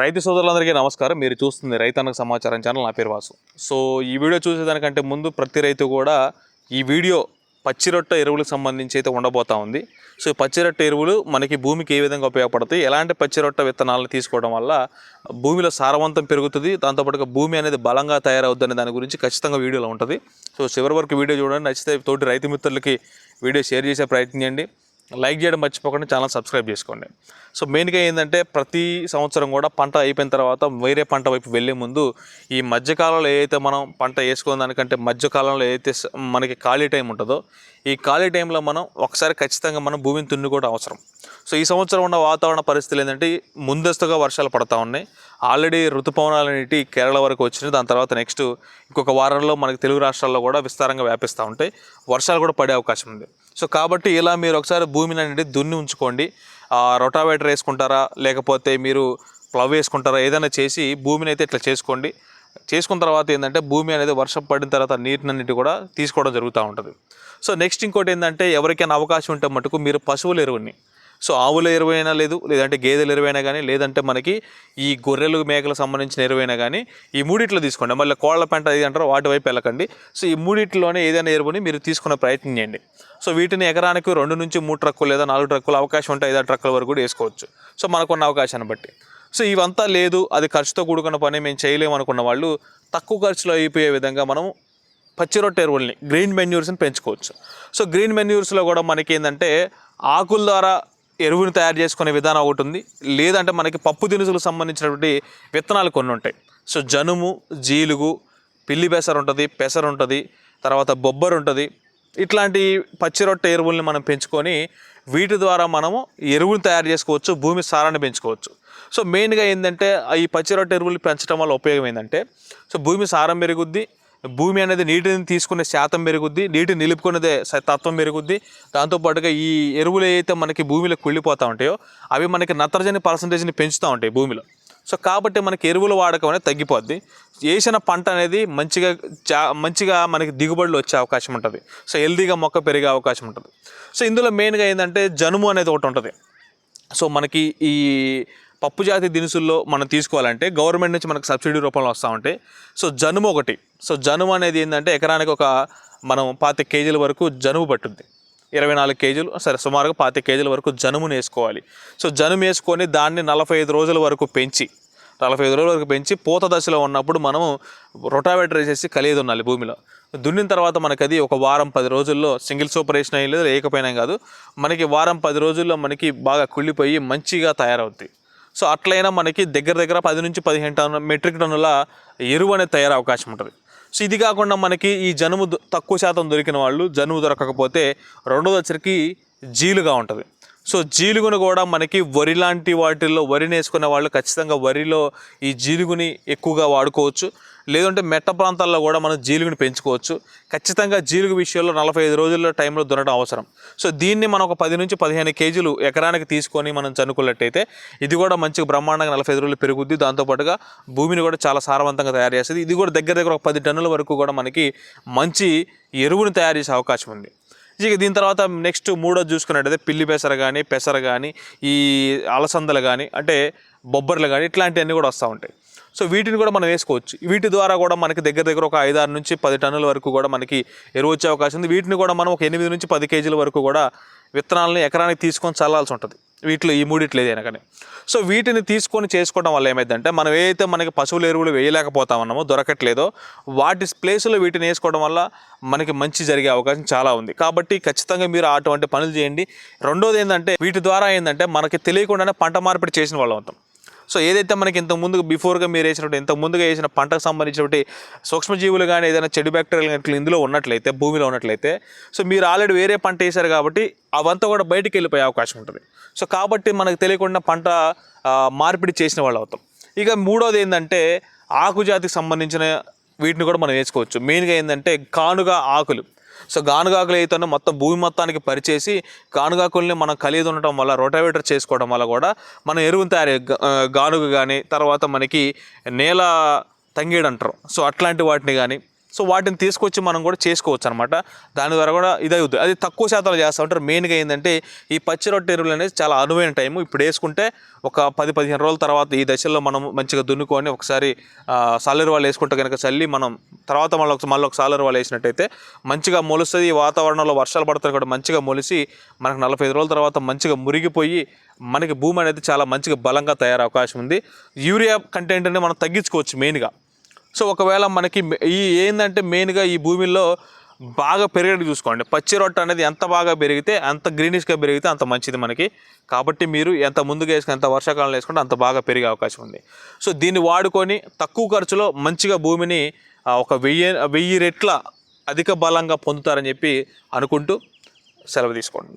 రైతు సోదరులందరికీ నమస్కారం. మీరు చూస్తుంది రైతన్నకు సమాచారం ఛానల్. నా పేరు వాసు. సో ఈ వీడియో చూసేదానికంటే ముందు ప్రతి రైతు కూడా ఈ వీడియో పచ్చిరొట్ట ఎరువులకు సంబంధించి అయితే ఉండబోతా ఉంది. సో ఈ పచ్చిరొట్ట ఎరువులు మనకి భూమికి ఏ విధంగా ఉపయోగపడతాయి? ఎలాంటి పచ్చిరొట్ట విత్తనాలను తీసుకోవడం వల్ల భూమిలో సారవంతం పెరుగుతుంది? దాంతోపాటుగా భూమి అనేది బలంగా తయారవుద్దనే అనే దాని గురించి ఖచ్చితంగా వీడియోలో ఉంటుంది. సో చివరి వరకు వీడియో చూడండి. నచ్చితే తోటి రైతు మిత్రులకి వీడియో షేర్ చేసే ప్రయత్నం చేయండి. లైక్ చేయడం మర్చిపోకుండా ఛానల్ సబ్స్క్రైబ్ చేసుకోండి. సో మెయిన్గా ఏంటంటే ప్రతి సంవత్సరం కూడా పంట అయిపోయిన తర్వాత వేరే పంట వైపు వెళ్ళే ముందు ఈ మధ్యకాలంలో ఏదైతే మనం పంట వేసుకున్న దానికంటే మధ్యకాలంలో ఏదైతే మనకి ఖాళీ టైం ఉంటుందో ఈ ఖాళీ టైంలో మనం ఒకసారి ఖచ్చితంగా మనం భూమిని దున్నుకోవడం అవసరం. సో ఈ సంవత్సరం ఉన్న వాతావరణ పరిస్థితులు ఏంటంటే ముందస్తుగా వర్షాలు పడతా ఉన్నాయి. ఆల్రెడీ ఋతుపవనాలు అనేటి కేరళ వరకు వచ్చినాయి దాని తర్వాత నెక్స్ట్ ఇంకొక వారంలో మనకి తెలుగు రాష్ట్రాల్లో కూడా విస్తారంగా వ్యాపిస్తూ ఉంటాయి. వర్షాలు కూడా పడే అవకాశం ఉంది. సో కాబట్టి ఇలా మీరు ఒకసారి భూమిని అనేది దున్ని ఉంచుకోండి. రొటావేటర్ వేసుకుంటారా? లేకపోతే మీరు ప్లవ్ వేసుకుంటారా? ఏదైనా చేసి భూమిని అయితే ఇట్లా చేసుకోండి. చేసుకున్న తర్వాత ఏంటంటే భూమి అనేది వర్షం పడిన తర్వాత నీటినన్నిటి కూడా తీసుకోవడం జరుగుతూ ఉంటుంది. సో నెక్స్ట్ ఇంకోటి ఏంటంటే ఎవరికైనా అవకాశం ఉంటే మటుకు మీరు పశువుల ఎరువుని సో ఆవుల ఎరువైనా లేదు లేదంటే గేదెల ఎరువైనా కానీ లేదంటే మనకి ఈ గొర్రెలు మేకలకు సంబంధించిన ఎరువైనా కానీ ఈ మూడిట్లో తీసుకోండి. మళ్ళీ కోళ్ళ పంట ఇది అంటారో వాటి వైపు వెళ్ళకండి. సో ఈ మూడిట్లోనే ఏదైనా ఎరువుని మీరు తీసుకునే ప్రయత్నం చేయండి. సో వీటిని ఎకరానికి రెండు నుంచి మూడు ట్రక్కులు లేదా నాలుగు ట్రక్కులు అవకాశం ఉంటే ఐదారు ట్రక్కుల వరకు కూడా వేసుకోవచ్చు. సో మనకున్న అవకాశాన్ని బట్టి. సో ఇవంతా లేదు అది ఖర్చుతో కూడుకున్న పని మేము చేయలేము అనుకున్న వాళ్ళు తక్కువ ఖర్చులో అయిపోయే విధంగా మనం పచ్చిరొట్టె ఎరువుల్ని గ్రీన్ మెన్యూర్స్ని పెంచుకోవచ్చు. సో గ్రీన్ మెన్యూర్స్లో కూడా మనకి ఏంటంటే ఆకుల ద్వారా ఎరువుని తయారు చేసుకునే విధానం ఒకటి ఉంది. లేదంటే మనకి పప్పు దినుసులకు సంబంధించినటువంటి విత్తనాలు కొన్ని ఉంటాయి. సో జనుము జీలుగు పిల్లి పెసర ఉంటుంది పెసర ఉంటుంది తర్వాత బొబ్బరు ఉంటుంది. ఇట్లాంటి పచ్చి రొట్టె ఎరువుల్ని మనం పెంచుకొని వీటి ద్వారా మనము ఎరువులు తయారు చేసుకోవచ్చు భూమి సారాన్ని పెంచుకోవచ్చు. సో మెయిన్గా ఏంటంటే ఈ పచ్చి రొట్టె ఎరువులు పెంచడం వల్ల ఉపయోగం ఏంటంటే సో భూమి సారం పెరుగుద్ది భూమి అనేది నీటిని తీసుకునే శాతం పెరుగుద్ది నీటిని నిలుపుకునేదే తత్వం పెరుగుద్ది. దాంతోపాటుగా ఈ ఎరువులు ఏవైతే మనకి భూమిలో కుళ్ళిపోతూ ఉంటాయో అవి మనకి నత్రజని పర్సంటేజ్ని పెంచుతూ ఉంటాయి భూమిలో. సో కాబట్టి మనకి ఎరువుల వాడకం అనేది తగ్గిపోద్ది. వేసిన పంట అనేది మంచిగా చా మంచిగా మనకి దిగుబడులు వచ్చే అవకాశం ఉంటుంది. సో హెల్దీగా మొక్క పెరిగే అవకాశం ఉంటుంది. సో ఇందులో మెయిన్గా ఏంటంటే జనుము అనేది ఒకటి ఉంటుంది. సో మనకి ఈ పప్పు జాతి దినుసుల్లో మనం తీసుకోవాలంటే గవర్నమెంట్ నుంచి మనకు సబ్సిడీ రూపంలో వస్తూ ఉంటాయి సో జనుము ఒకటి. సో జనుము అనేది ఏంటంటే ఎకరానికి ఒక మనం పాతి కేజీల వరకు జనుము పట్టుద్ది ఇరవై నాలుగు కేజీలు సరే సుమారుగా పాతి కేజీల వరకు జనుమును వేసుకోవాలి సో జనుము వేసుకొని దాన్ని నలభై ఐదు రోజుల వరకు పెంచి నలభై ఐదు రోజుల వరకు పెంచి పూత దశలో ఉన్నప్పుడు మనము రొటావేటర్ వేసేసి కలిగి ఉండాలి భూమిలో. దున్నిన తర్వాత మనకి అది ఒక వారం పది రోజుల్లో సింగిల్ సూపరేషన్ అయ్యి లేదు లేకపోయినా కాదు. మనకి వారం పది రోజుల్లో మనకి బాగా కుళ్ళిపోయి మంచిగా తయారవుతాయి సో అట్లయినా మనకి దగ్గర దగ్గర పది నుంచి పదిహేను టన్ను మెట్రిక్ టన్నుల ఎరువు అనేది తయారు అవకాశం ఉంటుంది. సో ఇది కాకుండా మనకి ఈ జనుము దొ- తక్కువ శాతం దొరికిన వాళ్ళు జనుము దొరకకపోతే రెండోది వచ్చరికి జీలుగా ఉంటుంది. సో జీలుగును కూడా మనకి వరి లాంటి వాటిల్లో వరిని వేసుకునే వాళ్ళు ఖచ్చితంగా వరిలో ఈ జీలుగుని ఎక్కువగా వాడుకోవచ్చు. లేదంటే మెట్ట ప్రాంతాల్లో కూడా మనం జీలుగుని పెంచుకోవచ్చు. ఖచ్చితంగా జీలుగు విషయంలో నలభై ఐదు రోజుల్లో టైంలో దున్నడం అవసరం. సో దీన్ని మనం ఒక పది నుంచి పదిహేను కేజీలు ఎకరానికి తీసుకొని మనం చనుకున్నట్టయితే ఇది కూడా మంచి బ్రహ్మాండంగా నలభై ఐదు రోజులు పెరుగుద్ది. దాంతోపాటుగా భూమిని కూడా చాలా సారవంతంగా తయారు చేస్తుంది. ఇది కూడా దగ్గర దగ్గర ఒక పది టన్నుల వరకు కూడా మనకి మంచి ఎరువుని తయారు చేసే అవకాశం ఉంది. ఇక దీని తర్వాత నెక్స్ట్ మూడోది చూసుకున్నట్టయితే పిల్లి పెసర కానీ పెసర కానీ ఈ అలసందలు కానీ అంటే బొబ్బర్లు కానీ ఇట్లాంటివన్నీ కూడా వస్తూ ఉంటాయి. సో వీటిని కూడా మనం వేసుకోవచ్చు. వీటి ద్వారా కూడా మనకి దగ్గర దగ్గర ఒక ఐదారు నుంచి పది టన్నుల వరకు కూడా మనకి ఎరువు వచ్చే అవకాశం ఉంది. వీటిని కూడా మనం ఒక ఎనిమిది నుంచి పది కేజీల వరకు కూడా విత్తనాలను ఎకరానికి తీసుకొని చల్లాల్సి ఉంటుంది. వీటిలో ఈ మూడిట్లేదు ఏదైనా కానీ. సో వీటిని తీసుకొని చేసుకోవడం వల్ల ఏమైందంటే మనం ఏదైతే మనకి పశువుల ఎరువులు వేయలేకపోతా ఉన్నామో దొరకట్లేదో వాటి ప్లేస్లో వీటిని వేసుకోవడం వల్ల మనకి మంచి జరిగే అవకాశం చాలా ఉంది. కాబట్టి ఖచ్చితంగా మీరు అటువంటి పనులు చేయండి. రెండోది ఏంటంటే వీటి ద్వారా ఏంటంటే మనకి తెలియకుండానే పంట మార్పిడి చేసిన వాళ్ళం అవుతాం. సో ఏదైతే మనకి ఇంత ముందుగా బిఫోర్గా మీరు వేసినట్టు ఇంత ముందుగా వేసిన పంటకు సంబంధించినటువంటి సూక్ష్మజీవులు కానీ ఏదైనా చెడు బ్యాక్టీరియల్ కానీ ఇందులో ఉన్నట్లయితే భూమిలో ఉన్నట్లయితే సో మీరు ఆల్రెడీ వేరే పంట వేశారు కాబట్టి అవంతా కూడా బయటికి వెళ్ళిపోయే అవకాశం ఉంటుంది. సో కాబట్టి మనకు తెలియకుండా పంట మార్పిడి చేసిన వాళ్ళు అవుతాం. ఇక మూడోది ఏంటంటే ఆకుజాతికి సంబంధించిన వీటిని కూడా మనం వేసుకోవచ్చు. మెయిన్గా ఏంటంటే కానుగా ఆకులు. సో గానుగాకులు అయితే మొత్తం భూమి మొత్తానికి పరిచేసి గానుగాకుల్ని మనం కలిగి ఉండటం వల్ల రొటావేటర్ చేసుకోవడం వల్ల కూడా మనం ఎరువును తయారు గానుగ కానీ తర్వాత మనకి నేల తంగేడు అంటారు. సో అట్లాంటి వాటిని కానీ సో వాటిని తీసుకొచ్చి మనం కూడా చేసుకోవచ్చు అనమాట దాని ద్వారా కూడా ఇది అవుతుంది అది తక్కువ శాతంలో చేస్తూ ఉంటారు. మెయిన్గా ఏంటంటే ఈ పచ్చి రొట్టె ఎరువులు అనేది చాలా అనువైన టైము. ఇప్పుడు వేసుకుంటే ఒక పది పదిహేను రోజుల తర్వాత ఈ దశలో మనం మంచిగా దున్నుకొని ఒకసారి సాలర్ వాళ్ళు వేసుకుంటే కనుక చల్లి మనం తర్వాత మళ్ళీ ఒక మళ్ళీ ఒక సాలర్ వాళ్ళు వేసినట్టయితే మంచిగా మొలుస్తుంది. ఈ వాతావరణంలో వర్షాలు పడతాయి కూడా మంచిగా మొలిసి మనకు నలభై ఐదు రోజుల తర్వాత మంచిగా మురిగిపోయి మనకి భూమి అనేది చాలా మంచిగా బలంగా తయారయ్యే అవకాశం ఉంది. యూరియా కంటెంట్ అనేది మనం తగ్గించుకోవచ్చు మెయిన్గా. సో ఒకవేళ మనకి ఈ ఏంటంటే మెయిన్గా ఈ భూమిలో బాగా పెరిగేది చూసుకోండి. పచ్చి రొట్టె అనేది ఎంత బాగా పెరిగితే అంత గ్రీనిష్గా పెరిగితే అంత మంచిది మనకి. కాబట్టి మీరు ఎంత ముందుగా వేసుకుని ఎంత వర్షాకాలంలో వేసుకుంటే అంత బాగా పెరిగే అవకాశం ఉంది. సో దీన్ని వాడుకొని తక్కువ ఖర్చులో మంచిగా భూమిని ఒక వెయ్యి వెయ్యి రెట్ల అధిక బలంగా పొందుతారని చెప్పి అనుకుంటూ సెలవు తీసుకోండి.